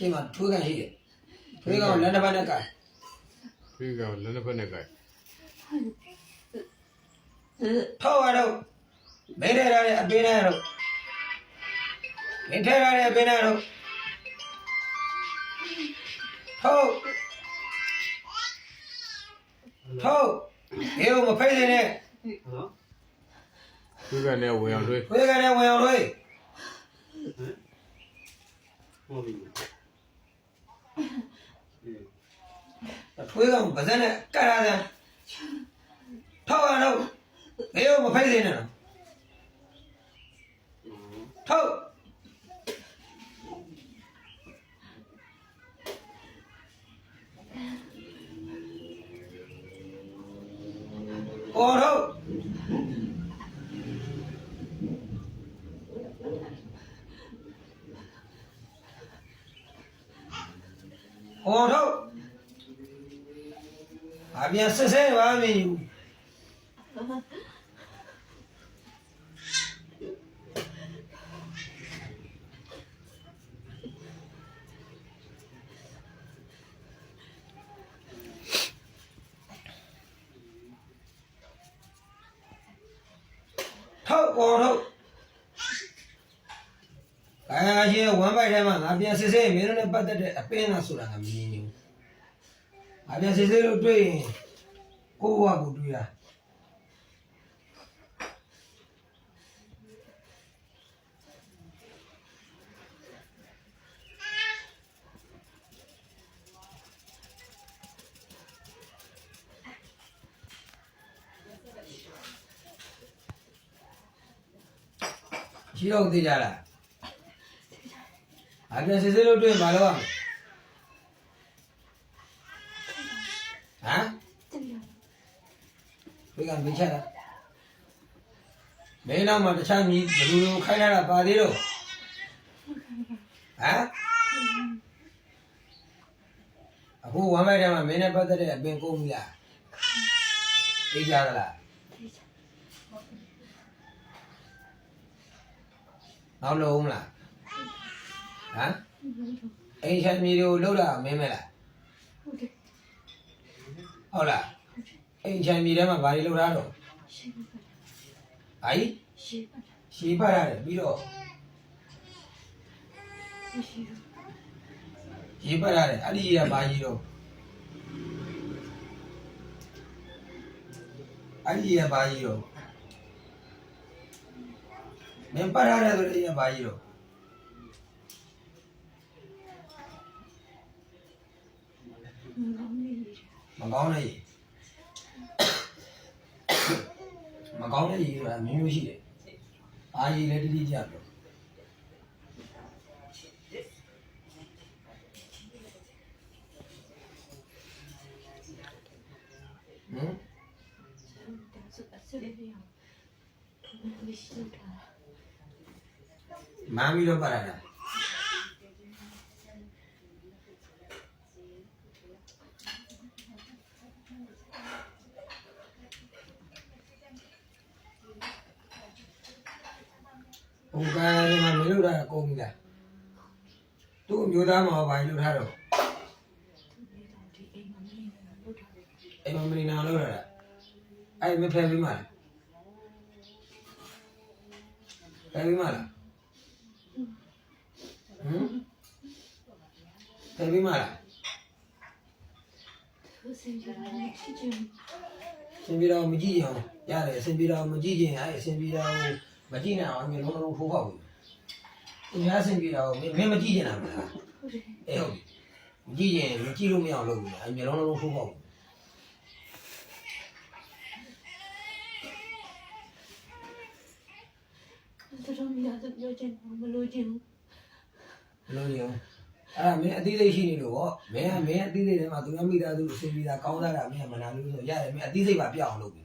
ရှင်းမှာထွေးကန်ရှိတယ်ထွေးကန်ကိုလက်တစ်ပတ်နဲ့ကင်ဖေးကောင်လည်းနှစ်ဖက်နဲ့ကြိုက်ထောက်ရတော့မင်းထဲရတဲ့အပင်းနဲ့တော့မင်းထဲရတဲ့အပင်းနဲ့တော့ထောက်ထောက်ဒီကိုမဖိတ်နေနဲ့ဖေးကန်နဲ့ဝင်အောင်တွေးထွေးကန်နဲ့ဝင်အောင်ထွေးဟုတ်ပြီ ထွေးကောင်ပါဇက်နဲ့ကတ်ရစမ်းထောက်ရတော့ဒီကိုမဖိတ်နေနဲ့ထောက် အော်ထုတ်အော်ထုတ်အပြန်ဆက်ဆက်ပါမင်းယူထုတ်အော်ထုတ်အာရှင်ဝမ်းပိုက်ထဲမှာငါပြန်စစ်စစ်မင်းတို့နဲ့ပတ်သက်တဲ့အပင်းလားဆိုတာငါမမြင်ဘူး။ ငါပြန်စစ်စစ်လို့တွေ့ရင်ကိုယ့်ဘဝကိုတွေ့တာရှိတော့သိကြလား။ငါပြန်စစ်စစ်လို့တွေ့ရင်မလုပ်ရမယ်။ဟမ် ဒီ ကမေးချတာမင်းနောက်မှာတခြားမြည်ဘလူလိုခိုင်းလာတာပါသေးတော့ဟမ်အခုဝမ်းမိုက်ထဲမှာမင်းနဲ့ပတ်သက်တဲ့အပင်ကုန်ပြီလားသိကြသလားနောက်လုံးမလားဟမ်အိမ်ချမ်းမြေတွေကိုလှုပ်တာမင်းမဲလားဟုတ်လား အိမ်ချမ်းမြေထဲမှာဘာတွေလှုပ်ထားတော့ဟာကြီးရှည်ပတ်ရတယ်ပြီးတော့ရေပတ်ရတယ်အဲ့ဒီရေကဘာကြီးတော့အဲ့ဒီရေကဘာကြီးတော့မင်းပတ်ရတယ်ဆိုတဲ့ရေကဘာကြီးတော့မကောင်းတဲ့ရေ မကောင်းတဲ့ရေဆိုတာမျိုးမျိုးရှိတယ်အာရေလည်းတိတိကျကျပြောဟမ်မမ်းပြီးတော့ပတ်ရတာ ဟိုကံဒီမှာမလုပ်တာကုန်ပြီလားသူ့အမျိုးသားမှာဘာလို့ထားတော့အိမ်မမနေနာလို့ရတာအဲ့မဖယ်ပြီးမှလားဖယ်ပြီးမှလားဟမ်ဖယ်ပြီးမှလားစင်ပြေတော့မကြည့်ရအောင်ရတယ်အစင်ပြေတော့မကြည့်ခြင်းအဲ့အစင်ပြေတော့ မကြည့်နိုင်အောင်မျိုးလုံးလုံးထိုးပေါက်ဘူးသူများအစင်ပြေတော့မင်းမကြည့်ကြတာမလားအေးဟုတ်မကြည့်ရင်မကြည့်လို့မရအောင်လုပ်ဘူးအဲ့မျိုးလုံးလုံးထိုးပေါက်ဘူးတော်များများပြောချင်မလို့ချင်ဘူးဘယ်လိုလဲအဲ့ဒါမင်းအသေးစိတ်ရှိနေလို့ဗောမင်းကမင်းအသေးစိတ်ထဲမှာသူများမိသားစုအစင်ပြေတာကောင်းတာမင်းကမနာလို့ဆိုရတယ်မင်းအသေးစိတ်ပါပြအောင်လုပ်ပြီ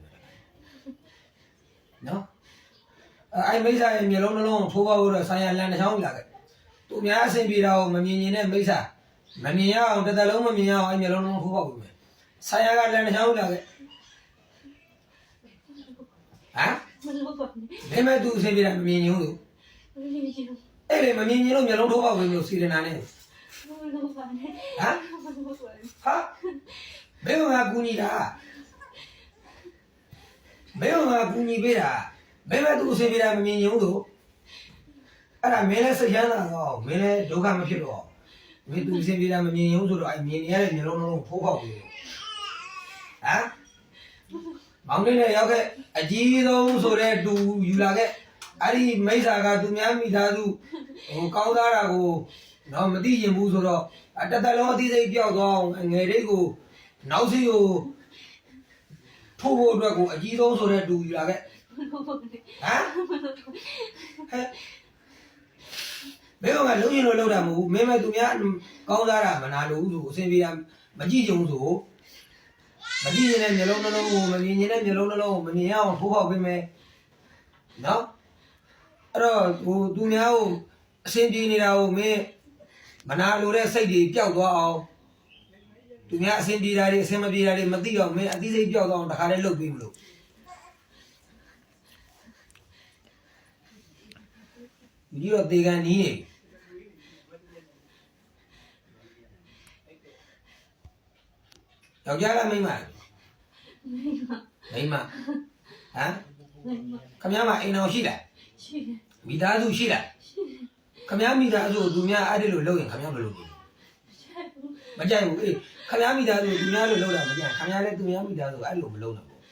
နော် အဲ့မိစ္ဆာရဲ့မျိုးလုံးနှလုံးကိုထိုးပေါက်လို့တော့ဆိုင်ရလန်တစ်ချောင်းလာခဲ့သူများအစင်ပြေတာကိုမမြင်ရင်နဲ့မိစ္ဆာမမြင်ရအောင်တစ်သက်လုံးမမြင်ရအောင်အဲ့မျိုးလုံးနှလုံးထိုးပေါက်ပြီမယ်ဆိုင်ရကလန်တစ်ချောင်းလာခဲ့ဟမ်မလို့ပါနဲ့ဘယ်မဲ့သူအစင်ပြေတာမမြင်ရင်ဟုတ်လို့မလို့ချင်ဘူးအဲ့လေမမြင်ရင်လို့မျိုးလုံးထိုးပေါက်ပြီလို့စီရနာနဲ့မလို့ပါနဲ့ဟမ်မလို့ပါနဲ့ဟာဘယ်မှာကူညီတာဘယ်မှာကူညီပေးတာ ဘယ်မှာသူအစီပြေတာမမြင်ရုံလို့အဲ့ဒါမင်းလည်းစိတ်ချမ်းသာတော့မင်းလည်းဒုက္ခမဖြစ်တော့မင်းသူအစီပြေတာမမြင်ရုံဆိုတော့အဲ့မြင်နေရတဲ့မျိုးလုံးလုံးဖိုးပေါက်ပြီဟမ်မောင်လေးနဲ့ရောက်ခဲ့အကြီးဆုံးဆိုတဲ့တူယူလာခဲ့အဲ့ဒီမိစ္ဆာကသူများမိသားစုဟိုကောင်းသားတာကိုတော့မသိရင်ဘူးဆိုတော့အတတလုံးအသိစိတ်ပြောက်သွားအောင်ငယ်လေးကိုနောက်စီကိုထိုးဖို့အတွက်ကိုအကြီးဆုံးဆိုတဲ့တူယူလာခဲ့မလို့ပါနဲ့ ဟမ်ဟဲ့ဘယ်တော့မှလုံးရင်လို့လောက်တာမဟုတ်ဘူးမင်းမသူများကောင်းသားတာမနာလို့ဆိုအစင်ပြေတာမကြည့်ကြုံဆိုမကြည့်ရင်လည်းမျိုးလုံးနှလုံးကိုမမြင်ရင်လည်းမျိုးလုံးနှလုံးကိုမမြင်အောင်ထိုးပေါက်ပေးမယ်နော်အဲ့တော့ဟိုသူများကိုအစင်ပြေနေတာကိုမင်းမနာလိုတဲ့စိတ်တွေပျောက်သွားအောင်သူများအစင်ပြေတာတွေအစင်မပြေတာတွေမသိတော့မင်းအသိစိတ်ပျောက်သွားအောင်တခါတည်းလုပ်ပေးမလို့ ဒီတော့တေကန်နီးနေယောက်ျားလားမိန်းမလားမိမမိန်းမဟမ်မိမခမည်းမအိမ်တော်ရှိလားရှိတယ်မိသားစုရှိလားရှိတယ်ခမည်းမိသားစုကိုသူများအဲ့ဒီလိုလုပ်ရင်ခမည်းမလုပ်ဘူးရှိတယ်မကြိုက်ဘူးအေးခမည်းမိသားစုကိုသူများလိုလုပ်တာမကြိုက်ခမည်းလည်းသူများမိသားစုကိုအဲ့လိုမလုပ်နိုင်ဘူးဟ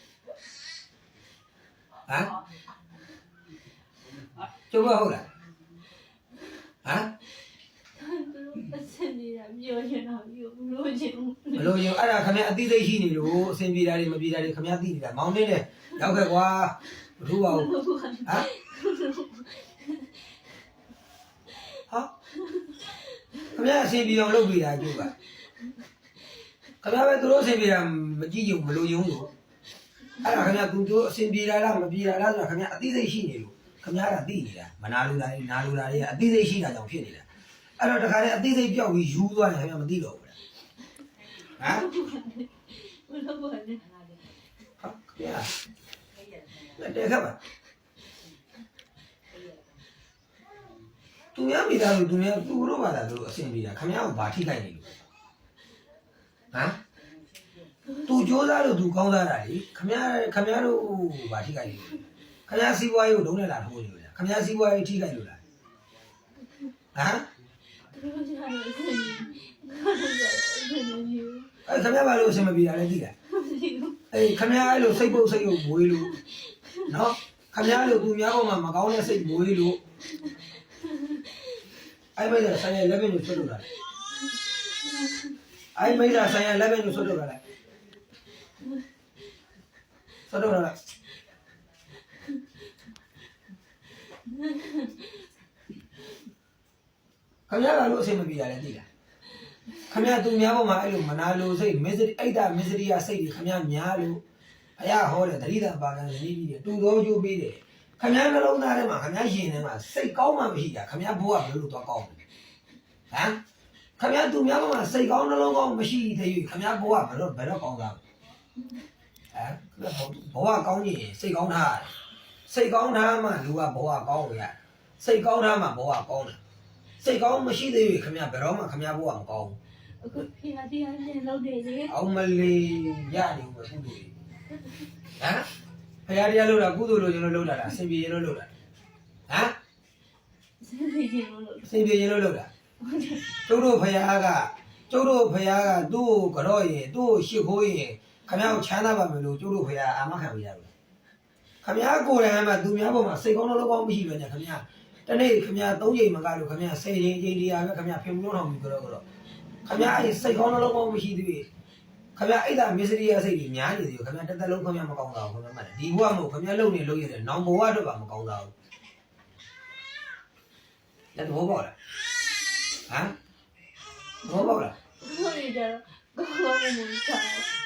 မ်ကျုပ်ကဟုတ်လား ဟမ်အစင်နေတာပြောချင်တာပြောမလို့ချင်ဘူးဘလို့ရင်အဲ့ဒါခမည်းအသိစိတ်ရှိနေလို့အဆင်ပြေတာတွေမပြေတာတွေခမည်းသိနေတာမောင်လေးနဲ့ရောက်ခဲ့ကွာမထူပါဘူးမလို့ပါနဲ့ဟမ်ဟာခမရအစီပြေအောင်လုပ်ပြီးတာကျုပ်ကခမရပဲသူတို့အစီပြေတာမကြည့်ကြဘူးမလို့ယုံလို့အဲ့ဒါခမရသူတို့အစီပြေတာလားမပြေတာလားဆိုတာခမရအသိစိတ်ရှိနေလို့ ခမရကသိနေတာမနာလိုတာတွေနာလိုတာတွေကအသိစိတ်ရှိတာကြောင့်ဖြစ်နေတာအဲ့တော့တခါတည်းအသိစိတ်ပြောက်ပြီးယူသွားရင်ခမရမသိတော့ဘူးလားဟမ်မလို့ပါနဲ့ဟာခမရလက်တဲခက်ပါသူများမိသားစုသူများသူတို့ဘာသာသူတို့အဆင်ပြေတာခမရကိုဘာထိခိုက်နေလို့ဟမ်သူစ조사လို့သူကောင်းသားတာလေခမရခမရတို့ဘာထိခိုက်နေလို့ ခမရစီးပွားရေးကိုလုံးနဲ့လာထိုးနေလို့လားခမရစီးပွားရေးထိခိုက်လို့လားဟမ်ပြောချင်တာအစင်နေတာအစင်နေယူအဲ့ခမရဘာလို့အဆင်မပြေတာလဲသိလားမရှိဘူးအေးခမရအဲ့လိုစိတ်ပုတ်စိတ်ကိုမွေးလို့နော်ခမရလို့သူများပေါ်မှာမကောင်းတဲ့စိတ်မွေးလို့အဲ့မိတ်ကဆိုင်ရလက်ပင်ကိုဆွတ်လို့လားအဲ့မိတ်ကဆိုင်ရလက်ပင်ကိုဆွတ်လို့လားဆွတ်လို့လား ခမရကလို့အဆင်မပြေတာလဲသိလားခမရသူများပေါ်မှာအဲ့လိုမနာလိုစိတ်မစ္စရိအိတ်တာမစ္စရိယစိတ်တွေခမရများလို့ဘုရားဟောတယ်တတိတာပါကံနေပြီးတယ်တူတော်ကျိုးပေးတယ်ခမရနှလုံးသားထဲမှာခမရရင်ထဲမှာစိတ်ကောင်းမှမရှိတာခမရဘိုးကဘယ်လိုတော့ကောင်းလဲဟမ်ခမရသူများပေါ်မှာစိတ်ကောင်းနှလုံးကောင်းမရှိသေးဘူးခမရဘိုးကဘယ်တော့ဘယ်တော့ကောင်းတာဟမ်ဘဝကောင်းရင်စိတ်ကောင်းထားတယ်စိတ်ကောင်းထားမှလူကဘဝကောင်းရစိတ်ကောင်းထားမှဘဝကောင်းတယ် စိတ်ကောင်းမရှိသေးဘူးခင်ဗျဘယ်တော့မှခင်ဗျဘုရားမကောင်းအခုဖေဟာတရားနဲ့လုပ်တယ်လေအောင်မလေးရနေဦးမကုသိုလ်တွေဟမ်ဖရာတရားလုပ်တာကုသိုလ်လိုကျွန်တော်လုပ်တာလားအစဉ်ပြေရင်လို့လုပ်တာဟမ်အစဉ်ပြေရင်လို့လုပ်အစဉ်ပြေရင်လို့လုပ်တာကျုပ်တို့ဖရာကကျုပ်တို့ဖရာကသူ့ကိုကြော့ရင်သူ့ကိုရှစ်ခိုးရင်ခင်ဗျားကိုချမ်းသာပါမယ်လို့ကျုပ်တို့ဖရာအာမခံပေးရဘူးခင်ဗျားကိုယ်တိုင်ကမှသူများပေါ်မှာစိတ်ကောင်းတော့လောက်ကောင်းမရှိလို့ညခင်ဗျား တနေ့ခင်ဗျာ၃ချိန်မကလို့ခင်ဗျာ၁၀ချိန်ချိန်တရားပဲခင်ဗျာဖင်မှုတော့မီကြတော့ကတော့ခင်ဗျာအဲ့စိတ်ကောင်းတော့လုံးမရှိသေးဘူးခင်ဗျာအဲ့ဒါမစ္စရိယစိတ်ကြီးများနေသေးတယ်ခင်ဗျာတစ်သက်လုံးခင်ဗျာမကောင်းတာဘူးခင်ဗျာမှတ်တယ်ဒီဘဝမို့ခင်ဗျာလုံနေလုံရတယ်နောင်ဘဝတော့ပါမကောင်းတာဘူးလက်သဘောပေါက်လားဟမ်သဘောပေါက်လားဘောနေကြတော့ကောင်းကောင်းမူချာ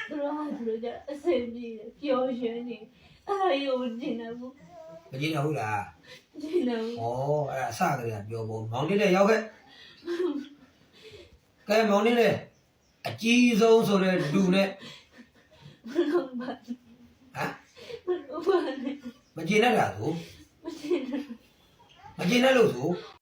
သူတို့ဟာသူတို့ကြအဆင်ပြေတယ်ပျော်ရွှင်နေအဲ့ဒါရုပ်ကျင်တယ်ဘူး မကြည့်တော့ဘူးလားကျင်တယ်ဘူးဩအဲ့ဒါအစကလေးကပြောဖို့မောင်လေးနဲ့ရောက်ခဲ့ကဲမောင်လေးနဲ့အကြီးဆုံးဆိုတဲ့လူနဲ့မလို့ပါဟမ်မလို့ပါနဲ့မကြည့်နဲ့တာသူမကျင်တယ်မကြည့်နဲ့လို့သူ